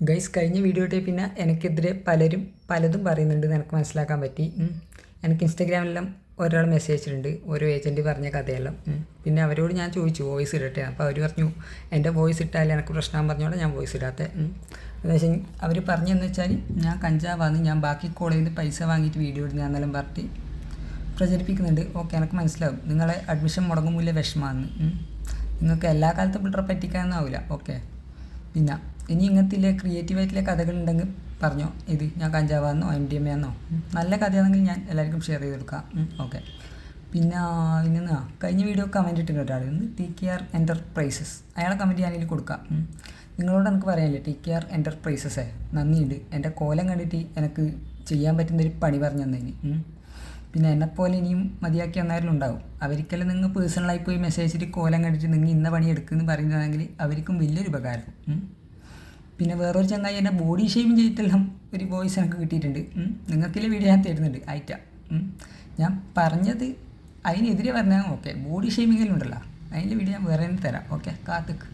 Guys കഴിഞ്ഞ video type പിന്നെ എനിക്കെതിരെ പലരും പലതും പറയുന്നുണ്ട് എനിക്ക് മനസ്സിലാക്കാൻ പറ്റി. എനിക്ക് ഇൻസ്റ്റാഗ്രാമിലെല്ലാം ഒരാൾ മെസ്സേജ് അയച്ചിട്ടുണ്ട്. ഓരോ ഏജന്റ് പറഞ്ഞ കഥയെല്ലാം. പിന്നെ അവരോട് ഞാൻ ചോദിച്ചു വോയിസ് ഇടട്ടെ? അപ്പോൾ അവർ പറഞ്ഞു എന്റെ വോയിസ് ഇട്ടാൽ എനിക്ക് പ്രശ്നം പറഞ്ഞോടെ ഞാൻ വോയിസ് ഇടാത്ത. വെച്ചാൽ അവർ പറഞ്ഞതെന്ന് വെച്ചാൽ ഞാൻ കഞ്ചാവാന്ന് ഞാൻ ബാക്കി കോളേജിൽ നിന്ന് പൈസ വാങ്ങിയിട്ട് വീഡിയോ ഇടുന്നതെന്നെല്ലാം പറഞ്ഞിട്ട് പ്രചരിപ്പിക്കുന്നുണ്ട്. ഓക്കെ എനിക്ക് മനസ്സിലാവും. നിങ്ങളെ അഡ്മിഷൻ മുടങ്ങുമില്ല വിഷമമാണ് നിങ്ങൾക്ക് എല്ലാ കാലത്തും പിള്ളേരെ പറ്റിക്കാനൊന്നാവില്ല ഓക്കെ പിന്നെ ഇനി ഇങ്ങനത്തെ കഥകൾ കഥകളുണ്ടെങ്കിൽ പറഞ്ഞോ. ഇത് ഞാൻ കഞ്ചാവാന്നോ എം ഡി എം എന്നോ നല്ല കഥയാണെങ്കിൽ ഞാൻ എല്ലാവർക്കും ഷെയർ ചെയ്ത് കൊടുക്കാം. ഓക്കെ പിന്നെ ആ, കഴിഞ്ഞ വീഡിയോ കമന്റ് ഇട്ടിട്ടുണ്ട് ഒരാൾ. ഇന്ന് ടി കെ ആർ എന്റർപ്രൈസസ് അയാളെ കമന്റ് ഞാനിതിൽ കൊടുക്കാം. നിങ്ങളോട് എനിക്ക് പറയാനില്ലേ ടി കെ ആർ എന്റർപ്രൈസസേ നന്ദിയുണ്ട്. എന്റെ കോലം കണ്ടിട്ട് എനിക്ക് ചെയ്യാൻ പറ്റുന്ന ഒരു പണി പറഞ്ഞു തന്നതിന്. പിന്നെ എന്നെപ്പോലെ ഇനിയും മതിയാക്കി വന്നാലും ഉണ്ടാവും. അവർക്കെല്ലാം നിങ്ങൾ പേഴ്സണലായി പോയി മെസ്സേജ് കോലം കണ്ടിട്ട് നിങ്ങൾ ഇന്ന പണി എടുക്കുമെന്ന് പറയുന്നതാണെങ്കിൽ അവർക്കും വലിയൊരു ഉപകാരം. പിന്നെ വേറൊരു ചങ്ങായി എന്നെ ബോഡി ഷേമിങ് ചെയ്തിട്ടെല്ലാം ഒരു വോയിസ് എനിക്ക് കിട്ടിയിട്ടുണ്ട്. നിങ്ങൾക്കില്ല വീഡിയോ ഞാൻ തരുന്നുണ്ട്. അയറ്റ ഞാൻ പറഞ്ഞത് അതിനെതിരെ പറഞ്ഞാൽ ഓക്കെ ബോഡി ഷേമിങ്ങിലുണ്ടല്ലോ അതിന്റെ വീഡിയോ ഞാൻ വേറെ തരാം. ഓക്കെ കാത്തുക്ക്.